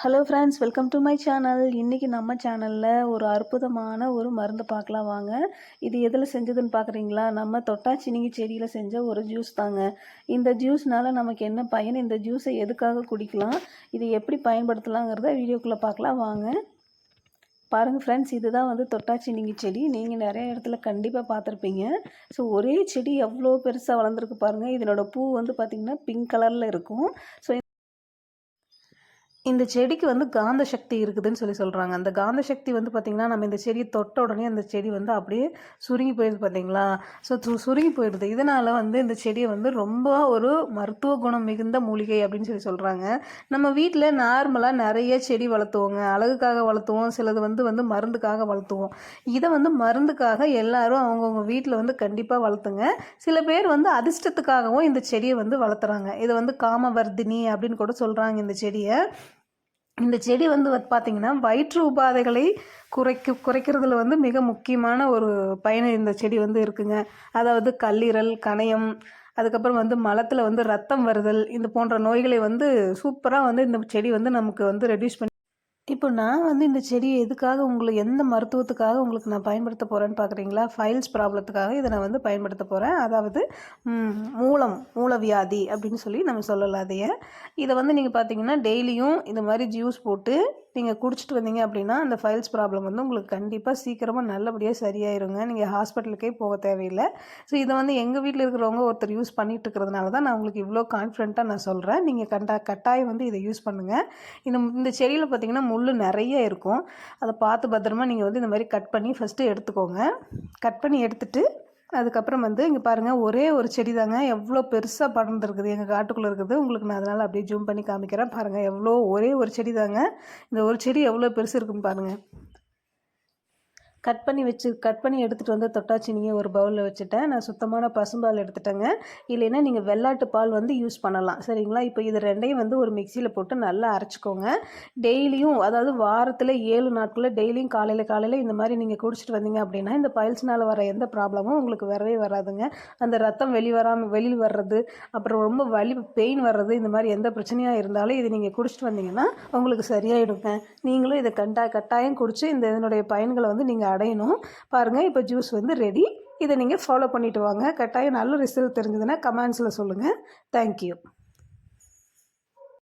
Hello friends welcome to my channel இன்றைக்கி நம்ம சேனலில் ஒரு அற்புதமான ஒரு மருந்து பார்க்கலாம் வாங்க. இது எதில் செஞ்சதுன்னு பார்க்குறீங்களா? நம்ம தொட்டாச்சினிங்கி செடியில் செஞ்ச ஒரு ஜூஸ் தாங்க. இந்த ஜூஸ்னால் நமக்கு என்ன பயன்? இந்த ஜூஸை எதுக்காக குடிக்கலாம்? இதை எப்படி பயன்படுத்தலாங்கிறத வீடியோக்குள்ளே பார்க்கலாம் வாங்க. பாருங்கள் ஃப்ரெண்ட்ஸ் இதுதான் வந்து தொட்டாச்சினிங்கி செடி. நீங்கள் நிறைய இடத்துல கண்டிப்பாக பார்த்துருப்பீங்க. ஸோ ஒரே செடி எவ்வளோ பெருசாக வளர்ந்துருக்கு பாருங்கள் இதனோட பூ வந்து பார்த்திங்கன்னா பிங்க் கலரில் இருக்கும். ஸோ இந்த செடிக்கு வந்து காந்த சக்தி இருக்குதுன்னு சொல்லி சொல்கிறாங்க அந்த காந்த சக்தி வந்து பார்த்திங்கன்னா நம்ம இந்த செடியை தொட்ட உடனே அந்த செடி வந்து அப்படியே சுருங்கி போயிடுது பார்த்தீங்களா ஸோ சுருங்கி போயிடுது. இதனால் வந்து இந்த செடியை வந்து ரொம்ப ஒரு மருத்துவ குணம் மிகுந்த மூலிகை அப்படின்னு சொல்லி சொல்கிறாங்க நம்ம வீட்டில் நார்மலாக நிறைய செடி வளர்த்துவோங்க. அழகுக்காக வளர்த்துவோம். சிலது வந்து வந்து மருந்துக்காக வளர்த்துவோம். இதை வந்து மருந்துக்காக எல்லாரும் அவங்கவுங்க வீட்டில் வந்து கண்டிப்பாக வளர்த்துங்க. சில பேர் வந்து அதிர்ஷ்டத்துக்காகவும் இந்த செடியை வந்து வளர்த்துறாங்க. இதை வந்து காமவர்தினி அப்படின்னு கூட சொல்கிறாங்க இந்த செடியை. இந்த செடி வந்து பார்த்திங்கன்னா வயிற்று உபாதைகளை குறைக்க குறைக்கிறதுல வந்து மிக முக்கியமான ஒரு பயணம் இந்த செடி வந்து இருக்குங்க. அதாவது கல்லீரல் கணையம் அதுக்கப்புறம் வந்து மலத்தில் வந்து ரத்தம் வருதல் இந்த போன்ற நோய்களை வந்து சூப்பராக வந்து இந்த செடி வந்து நமக்கு வந்து ரெடியூஸ் பண்ணி இப்போ நான் வந்து இந்த செடியை எதுக்காக உங்களுக்கு எந்த மருத்துவத்துக்காக உங்களுக்கு நான் பயன்படுத்த போகிறேன்னு பார்க்குறீங்களா ஃபைல்ஸ் ப்ராப்ளத்துக்காக இதை நான் வந்து பயன்படுத்த போகிறேன் அதாவது மூலம் மூலவியாதி அப்படின்னு சொல்லி நம்ம சொல்லலாம் அதையே. இதை வந்து நீங்கள் பார்த்தீங்கன்னா டெய்லியும் இந்த மாதிரி ஜூஸ் போட்டு நீங்கள் குடிச்சிட்டு வந்தீங்க அப்படின்னா அந்த ஃபைல்ஸ் ப்ராப்ளம் வந்து உங்களுக்கு கண்டிப்பாக சீக்கிரமாக நல்லபடியாக சரியாயிருங்க. நீங்கள் ஹாஸ்பிட்டலுக்கே போக தேவையில்லை. ஸோ இதை வந்து எங்கள் வீட்டில் இருக்கிறவங்க ஒருத்தர் யூஸ் பண்ணிட்டு இருக்கிறதுனால தான் நான் உங்களுக்கு இவ்வளோ கான்ஃபிடண்ட்டாக நான் சொல்கிறேன் நீங்கள் கண்டா கட்டாயம் வந்து இதை யூஸ் பண்ணுங்கள் இந்த இந்த செடியில் பார்த்தீங்கன்னா முள் நிறைய இருக்கும். அதை பார்த்து பத்திரமா நீங்கள் வந்து இந்த மாதிரி கட் பண்ணி ஃபஸ்ட்டு எடுத்துக்கோங்க. கட் பண்ணி எடுத்துகிட்டு அதுக்கப்புறம் வந்து இங்கே பாருங்கள் ஒரே ஒரு செடி தாங்க எவ்வளோ பெருசாக படர்ந்துருக்குது. எங்கள் காட்டுக்குள்ளே இருக்குது. உங்களுக்கு நான் அதனால் அப்படியே ஜூம் பண்ணி காமிக்கிறேன். பாருங்கள் எவ்வளோ ஒரே ஒரு செடி தாங்க. இந்த ஒரு செடி எவ்வளோ பெருசு இருக்குன்னு பாருங்கள் கட் பண்ணி வச்சு கட் பண்ணி எடுத்துகிட்டு வந்து தொட்டாச்சினியை ஒரு பவுலில் வச்சுட்டேன். நான் சுத்தமான பசும்பால் எடுத்துட்டேங்க. இல்லைன்னா நீங்கள் வெள்ளாட்டு பால் வந்து யூஸ் பண்ணலாம். சரிங்களா? இப்போ இது ரெண்டையும் வந்து ஒரு மிக்சியில் போட்டு நல்லா அரைச்சிக்கோங்க. டெய்லியும் அதாவது வாரத்தில் ஏழு நாட்களில் டெய்லியும் காலையில் காலையில் இந்த மாதிரி நீங்கள் குடிச்சிட்டு வந்தீங்க அப்படின்னா இந்த பயல்ஸ்னால் வர எந்த ப்ராப்ளமும் உங்களுக்கு வரவே வராதுங்க. அந்த ரத்தம் வெளிவராமல் வெளியில் வர்றது அப்புறம் ரொம்ப வலி பெயின் வர்றது இந்த மாதிரி எந்த பிரச்சனையாக இருந்தாலும் இது நீங்கள் குடிச்சிட்டு வந்தீங்கன்னா உங்களுக்கு சரியாயிடுங்க. நீங்களும் இதை கண்டா கட்டாயம் குடித்து இந்த இதனுடைய பயன்களை வந்து நீங்கள் அடையணும். பாருங்கள் இப்போ ஜூஸ் வந்து ரெடி இதை நீங்கள் ஃபாலோ பண்ணிவிட்டு வாங்க. கட்டாயம் நல்ல ரிசல்ட் தெரிஞ்சதுன்னா கமெண்ட்ஸில் சொல்லுங்கள் தேங்க்யூ